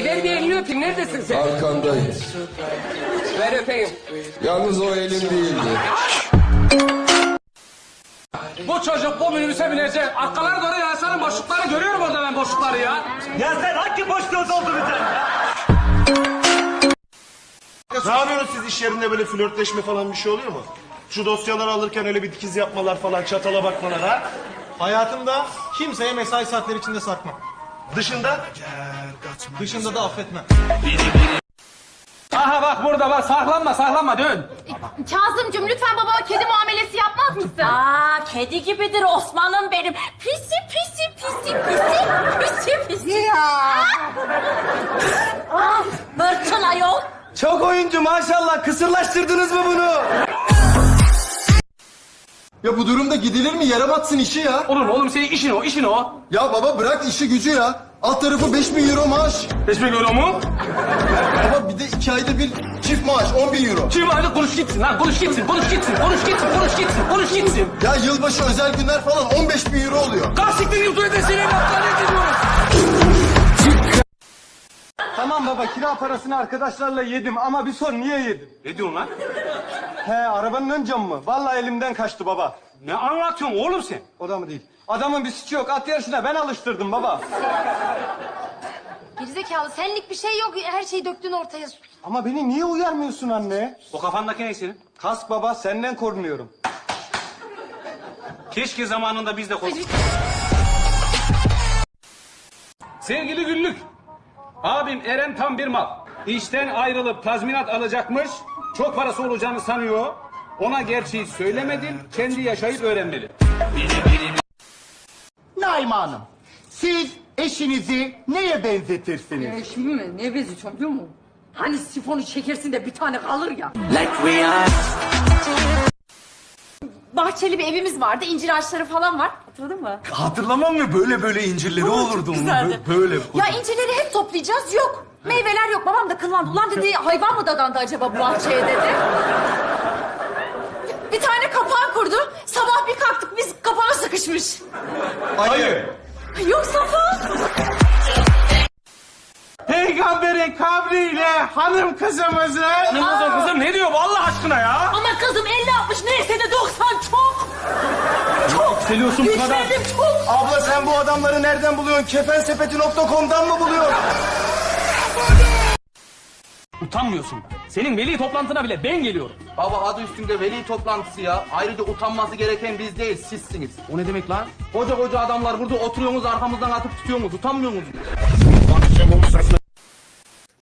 E ver bir elini öpeyim. Neredesin sen? Arkandayım. Ver öpeyim. Yalnız o elim değildi. Bu çocuk bu minibüse binecek. Arkalara doğru yansarın boşlukları görüyorum orada ben boşlukları ya. Ya sen hangi boşluğa dolduracaksın ya? Ne yapıyorsunuz siz iş yerinde böyle flörtleşme falan bir şey oluyor mu? Şu dosyaları alırken öyle bir dikiz yapmalar falan, çatala bakmalar ha? Hayatımda kimseye mesai saatleri içinde sarkmam. Dışında? Dışında da affetmem. Aha bak burada bak saklanma saklanma dön. Kazımcığım lütfen babama kedi muamelesi yapmaz mısın? Aa, kedi gibidir Osman'ım benim. Pisi pisi pisi pisi pisi pisi. Ya. ah, Bırkın ayol. Çok oyuncu maşallah. Kısırlaştırdınız mı bunu? Ya bu durumda gidilir mi? Yere batsın işi ya. Olur mu oğlum senin işin o işin o. Ya baba bırak işi gücü ya. Alt tarafı 5000 euro maaş. Beş bin euro mu? Baba bir de iki ayda bir çift maaş 10 bin euro. Kim hadi konuş gitsin lan konuş gitsin konuş gitsin konuş gitsin konuş gitsin konuş gitsin. Ya yılbaşı özel günler falan 15 bin euro oluyor. Kalk siktir yurdu ödesini evlatlarına ediyoruz. Baba kira parasını arkadaşlarla yedim ama bir sor niye yedim? Ne diyorsun lan? He arabanın ön camı mı? Vallahi elimden kaçtı baba. Ne anlatıyorsun oğlum sen? O da mı değil? Adamın bir suçu yok. At yarışına ben alıştırdım baba. Gerizekalı senlik bir şey yok. Her şeyi döktün ortaya. Ama beni niye uyarmıyorsun anne? O kafandaki ne senin? Kask baba senden korunuyorum. Keşke zamanında biz de konuş. Sevgili Güllük. Abim Eren tam bir mal. İşten ayrılıp tazminat alacakmış. Çok parası olacağını sanıyor. Ona gerçeği söylemedim. Kendi yaşayıp öğrenmeli. Naime Hanım, siz eşinizi neye benzetirsiniz? Eşimi mi? Ne benziyor biliyor musun? Hani sifonu çekersin de bir tane kalır ya. Bahçeli bir evimiz vardı. incir ağaçları falan var. Hatırladın mı? Hatırlamam mı? Böyle böyle incirleri olurdu. güzeldi. Böyle. Ya incirleri hep toplayacağız. Yok. Meyveler yok. Babam da kıllandı. Ulan dedi hayvan mı dadandı acaba bu bahçeye dedi. Bir tane kapağı kurdu. Sabah bir kalktık biz kapağa sıkışmış. Hayır. Yok Safa. Peygamberin kabriyle hanım kızımızı... Ne Yükseliyorsun bu kadar. Çok. Abla sen bu adamları nereden buluyorsun? Kefensepeti.com'dan mı buluyorsun? Utanmıyorsun. Senin veli toplantına bile ben geliyorum. Baba adı üstünde veli toplantısı ya. Ayrıca utanması gereken biz değil sizsiniz. O ne demek lan? Koca koca adamlar burada oturuyorsunuz arkamızdan atıp tutuyorsunuz. Utanmıyor musunuz?